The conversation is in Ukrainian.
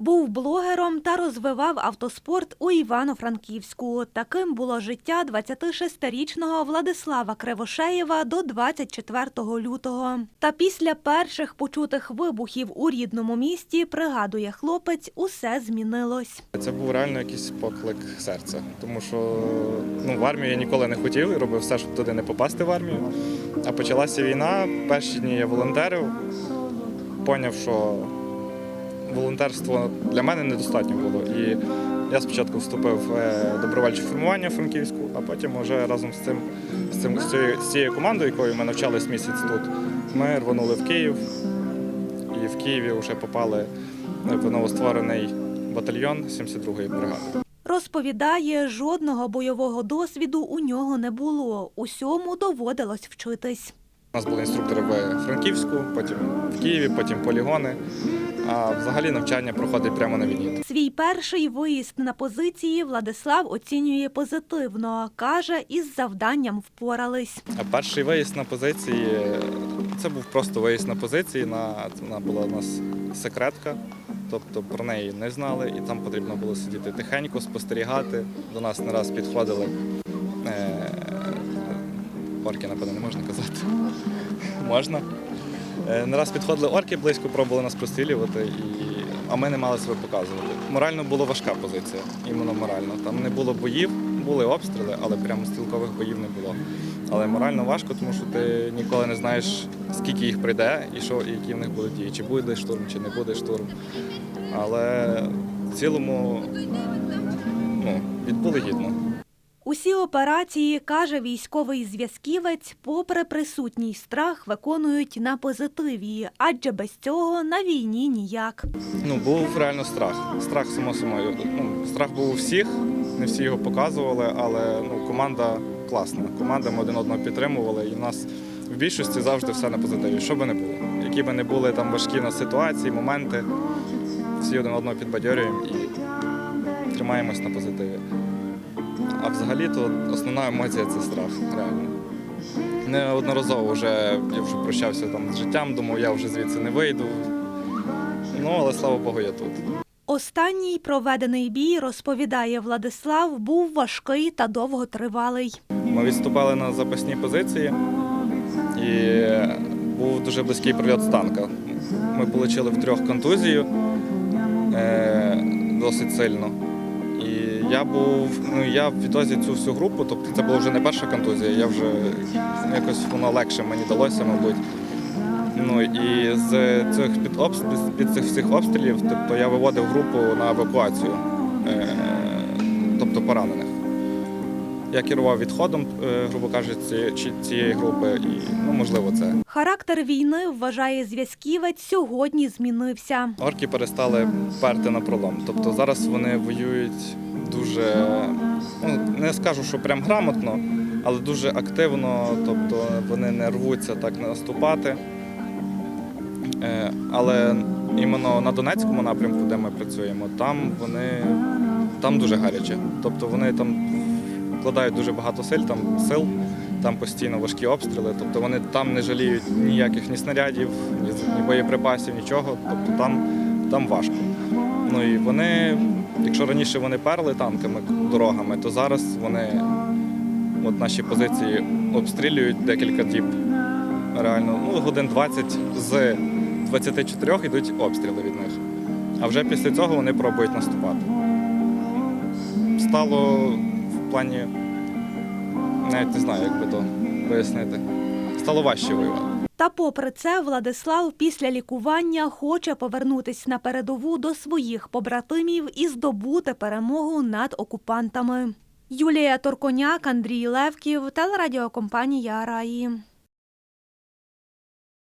Був блогером та розвивав автоспорт у Івано-Франківську. Таким було життя 26-річного Владислава Кривошеєва до 24 лютого. Та після перших почутих вибухів у рідному місті, пригадує хлопець, усе змінилось. Це був реально якийсь поклик серця, тому що ну, в армію я ніколи не хотів робив все, щоб туди не попасти в армію. А почалася війна. Перші дні я волонтерив, поняв, що волонтерство для мене недостатньо було. І я спочатку вступив в е, добровольче формування в Франківську, а потім вже разом з цим з цим з цією, з цією командою, якою ми навчались місяць тут, ми рванули в Київ. І в Києві вже попали в новостворений батальйон 72-ї бригади. Розповідає, жодного бойового досвіду у нього не було. Усьому доводилось вчитись. У нас були інструктори в Франківську, потім в Києві, потім полігони. А взагалі навчання проходить прямо на війні. Свій перший виїзд на позиції Владислав оцінює позитивно. Каже, із завданням впорались. А перший виїзд на позиції це був просто виїзд на позиції. На вона була у нас секретка, тобто про неї не знали, і там потрібно було сидіти тихенько, спостерігати. До нас не раз підходили. Е, орки, напевно, не можна казати. можна. Е, Не раз підходили орки близько, пробували нас прострілювати, і... а ми не мали себе показувати. Морально була важка позиція, іменно морально. Там не було боїв, були обстріли, але прямо стрілкових боїв не було. Але морально важко, тому що ти ніколи не знаєш, скільки їх прийде і що, і які в них будуть дії. Чи буде штурм, чи не буде штурм. Але в цілому ну, відбули гідно. Усі операції, каже військовий зв'язківець, попри присутній страх, виконують на позитиві, адже без цього на війні ніяк. Ну, був реально страх. Страх, само собою. Ну, страх був у всіх, не всі його показували, але ну, команда класна. Команда ми один одного підтримували, і в нас в більшості завжди все на позитиві. Що би не було. Які би не були там важкі на ситуації, моменти, всі один одного підбадьорюємо і тримаємось на позитиві. А взагалі то основна емоція це страх, реально. Неодноразово вже я вже прощався там з життям, думав, я вже звідси не вийду. Ну, але слава Богу, я тут. Останній проведений бій, розповідає Владислав, був важкий та довготривалий. Ми відступали на запасні позиції і був дуже близький прильот з танка. Ми отримали втрьох контузію е, досить сильно. І я був, ну я відозі цю всю групу, тобто це була вже не перша контузія, я вже якось воно легше мені далося, мабуть. Ну і з цих під, обс- під цих всіх обстрілів, тобто я виводив групу на евакуацію, е, тобто поранених. Я керував відходом, е, грубо кажучи, цієї, цієї групи, і ну можливо це. Характер війни, вважає зв'язківець, сьогодні змінився. Орки перестали перти на пролом. Тобто зараз вони воюють дуже, ну не скажу, що прям грамотно, але дуже активно. Тобто вони не рвуться так наступати. Е, Але іменно на Донецькому напрямку, де ми працюємо, там вони там дуже гаряче. Тобто вони там вкладають дуже багато сил, там сил, там постійно важкі обстріли. Тобто вони там не жаліють ніяких ні снарядів, ні, боєприпасів, нічого. Тобто там, там важко. Ну і вони, якщо раніше вони перли танками дорогами, то зараз вони от наші позиції обстрілюють декілька діб. Реально, ну, годин 20 з 24 йдуть обстріли від них. А вже після цього вони пробують наступати. Стало плані, навіть не знаю, як би то пояснити. Стало важче воювати. Та попри це, Владислав після лікування хоче повернутись на передову до своїх побратимів і здобути перемогу над окупантами. Юлія Торконяк, Андрій Левків, телерадіокомпанія Раї.